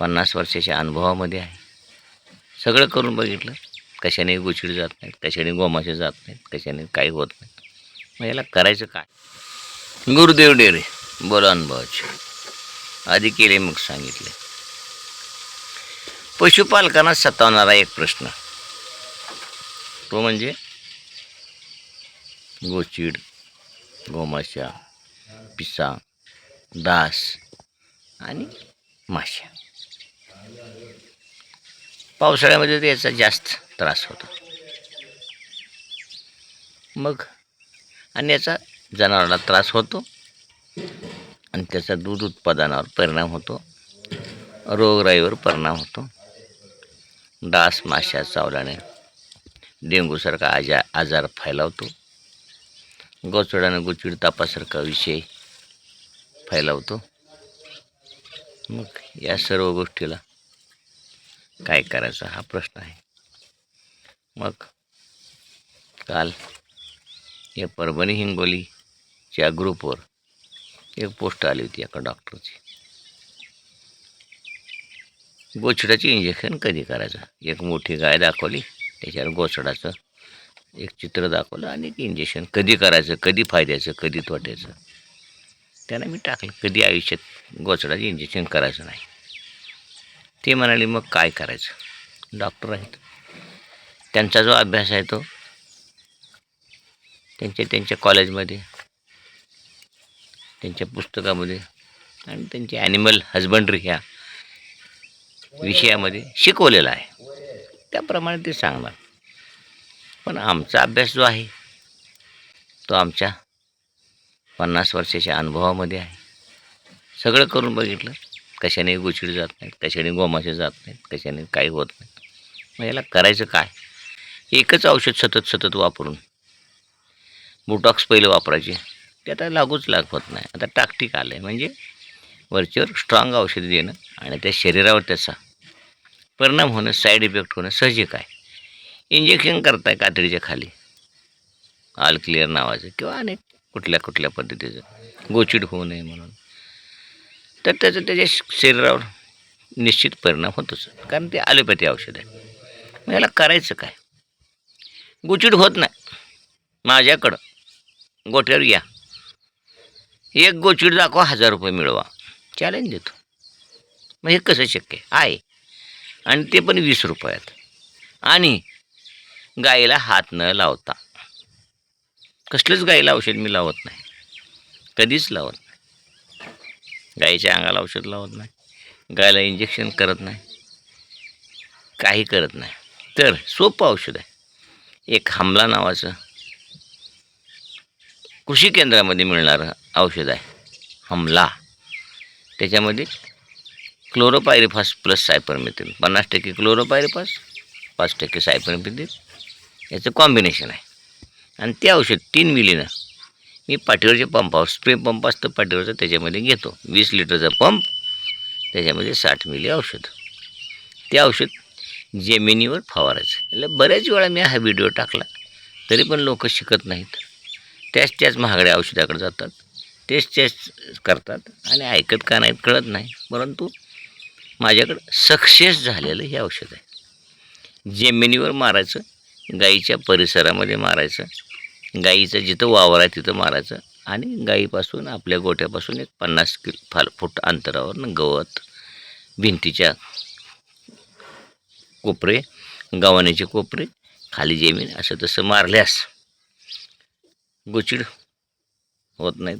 पन्नास वर्षाच्या अनुभवामध्ये आहे. सगळं करून बघितलं. कशाने गोचिड जात नाहीत कशाने गोमाशे जात नाहीत कशाने काही होत नाहीत. मग याला करायचं काय? गुरुदेव डेरे बोला अनुभवाचे. आधी केले मग सांगितले. पशुपालकांना सतावणारा एक प्रश्न. तो म्हणजे गोचिड गोमाशा पिसा डास आणि माश्या. पावसाळ्यामध्ये त्याचा जास्त त्रास होतो. मग आणि याचा जनावरांना त्रास होतो आणि त्याचा दूध उत्पादनावर परिणाम होतो. रोगराईवर परिणाम होतो. डास माशा चावल्याने डेंगूसारखा आजा आजार फैलावतो. गोचडानं गुचिड तापासारखा विषय फैलावतो. मग या सर्व गोष्टीला काय करायचं हा प्रश्न आहे. मग काल या परभणी हिंगोलीच्या ग्रुपवर एक पोस्ट आली होती एका डॉक्टरची. गोचडाची इंजेक्शन कधी करायचं? एक मोठी गाय दाखवली त्याच्यावर गोचडाचं एक चित्र दाखवलं आणि एक इंजेक्शन कधी करायचं कधी फायद्याचं कधी तोट्याचं. त्यानं मी टाकलं कधी आयुष्यात गोचडाचं इंजेक्शन करायचं नाही. ते म्हणाले मग काय करायचं? डॉक्टर आहेत. त्यांचा जो अभ्यास आहे तो त्यांच्या त्यांच्या कॉलेजमध्ये त्यांच्या पुस्तकामध्ये आणि त्यांची ॲनिमल हजबंड्री ह्या विषयामध्ये शिकवलेला आहे. त्याप्रमाणे ते सांगणार. पण आमचा अभ्यास जो आहे तो आमच्या पन्नास वर्षाच्या अनुभवामध्ये आहे. सगळं करून बघितलं कशाने गोचिड जात नाहीत कशाने गोमाशे जात नाहीत कशाने काही होत नाही मग याला करायचं काय? एकच औषध सतत सतत वापरून. बुटॉक्स पहिलं वापरायचे. ते आता लागूच लागत नाही. आता टाकटीक आलं आहे म्हणजे वरचेवर स्ट्रॉंग औषध देणं आणि त्या शरीरावर त्याचा परिणाम होणं साईड इफेक्ट होणं साहजिक आहे इंजेक्शन करताय कातडीच्या खाली. आल क्लिअर नावाचं किंवा अनेक कुठल्या कुठल्या पद्धतीचं. गोचिड होऊ नये म्हणून. तर त्याचं त्याच्या शरीरावर निश्चित परिणाम होतोच कारण ते ॲलोपॅथी औषध आहे. मग याला करायचं काय? गोचिड होत नाही. माझ्याकडं. गोठ्यावर या. एक गोचिड दाखवा हजार रुपये मिळवा. चॅलेंज देतो. मग हे कसं शक्य आहे? आणि ते पण वीस रुपयात. आणि गाईला हात न लावता. कसलंच गाईला औषध मी लावत नाही. कधीच लावत नाही. गाईच्या अंगाला औषध लावत नाही. गायला इंजेक्शन करत नाही. काही करत नाही. तर सोपं औषध आहे. एक हमला नावाचं कृषी केंद्रामध्ये मिळणारं औषध आहे. हमला. त्याच्यामध्ये क्लोरोपायरिफास प्लस सायपरमिथिन पन्नास टक्के क्लोरोपायरिफास पाच टक्के सायपरमिथिन याचं कॉम्बिनेशन आहे. आणि ते औषध तीन मिलीनं मी पाठीवरचे पंप स्प्रे पंप असतं पाठीवरचा त्याच्यामध्ये घेतो. वीस लिटरचा पंप त्याच्यामध्ये साठ मिली औषध. ते औषध जमिनीवर फवारायचं. त्याला बऱ्याच वेळा मी हा व्हिडिओ टाकला तरी पण लोक शिकत नाहीत. त्याच त्याच महागड्या औषधाकडे जातात तेच तेच करतात आणि ऐकत का नाहीत कळत नाही. परंतु माझ्याकडं सक्सेस झालेलं हे औषध आहे. जमिनीवर मारायचं गाईच्या परिसरामध्ये मारायचं गाईचं जिथं वावर आहे तिथं मारायचं. आणि गाईपासून आपल्या गोठ्यापासून एक पन्नास किलो फाल फूट अंतरावर गवत भिंतीच्या कोपरे गव्हाणीचे कोपरे खाली जमीन असं तसं मारल्यास गोचिड होत नाहीत.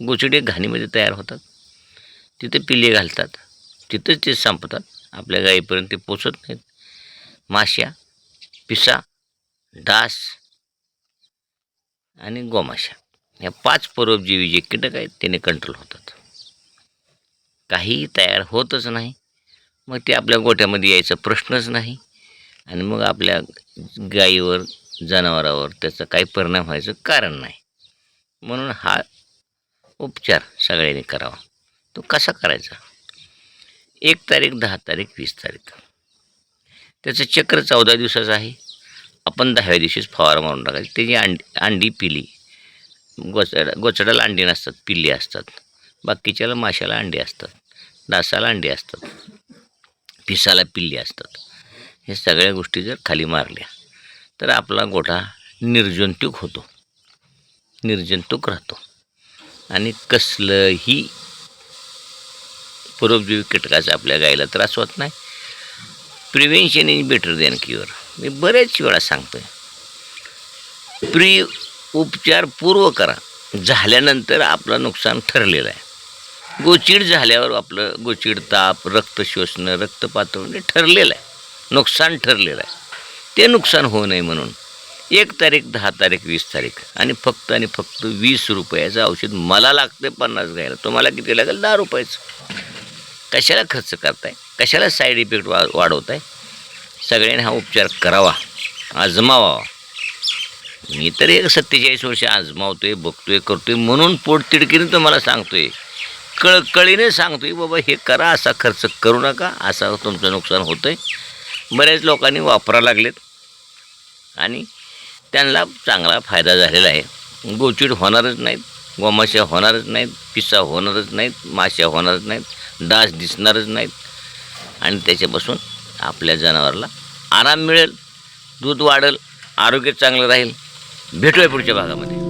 गोचिडे घाणीमध्ये तयार होतात. तिथे पिल्ले घालतात. तिथंच ते संपतात. आपल्या गाईपर्यंत ते पोचत नाहीत. माश्या पिसा डास आणि गोमाशा या पाच परोपजीवी जे कीटक आहेत त्याने कंट्रोल होतात. काहीही तयार होतच नाही. मग ते आपल्या गोठ्यामध्ये यायचा प्रश्नच नाही. आणि मग आपल्या गाईवर जनावरावर त्याचा काही परिणाम व्हायचं कारण नाही. म्हणून हा उपचार सगळ्यांनी करावा. तो कसा करायचा? एक तारीख दहा तारीख वीस तारीख. त्याचं चक्र चौदा दिवसाचं आहे. आपण दहाव्या दिवशीच फवारा मारून टाकायची. त्याची अंडी अंडी पिली. गोचडा गोचड्याला अंडी नसतात पिल्ली असतात. बाकीच्याला माशाला अंडी असतात डासाला अंडी असतात पिसाला पिल्ली असतात. हे सगळ्या गोष्टी जर खाली मारल्या तर आपला गोठा निर्जंतुक होतो. निर्जंतुक राहतो. आणि कसलंही परोपजीवी कीटकाचा आपल्या गायला त्रास होत नाही. Prevention is better than cure मी बरेच वेळा सांगतो आहे प्री उपचार पूर्व करा. झाल्यानंतर आपलं नुकसान ठरलेलं आहे. गोचिड झाल्यावर आपलं गोचिड ताप रक्त शोषणं रक्त पातळणे म्हणजे ठरलेलं आहे. नुकसान ठरलेलं आहे. ते नुकसान होऊ नये म्हणून एक तारीख दहा तारीख वीस तारीख आणि फक्त आणि फक्त वीस रुपयाचं औषध मला लागतं पन्नास घ्यायला. तुम्हाला किती लागेल? दहा रुपयाचं. कशाला खर्च करताय? कशाला साईड इफेक्ट वा वाढवताय? सगळ्यांनी हा उपचार करावा आजमावा मी तर एक सत्तेचाळीस वर्ष आजमावतोय बघतोय करतोय म्हणून पोटतिडकीने तुम्हाला सांगतोय. कळकळीने सांगतोय बाबा हे करा असा खर्च करू नका असा तुमचं नुकसान होतंय. बऱ्याच लोकांनी वापरा लागलेत. आणि त्यांना चांगला फायदा झालेला आहे. गोचिड होणारच नाहीत गोमाशा होणारच नाहीत पिसा होणारच नाहीत माश्या होणारच नाहीत डास दिसणारच नाहीत. आणि त्याच्यापासून आपल्या जनावराला. आराम मिळेल दूध वाढेल आरोग्य चांगलं राहील. भेटूया पुढच्या भागामध्ये.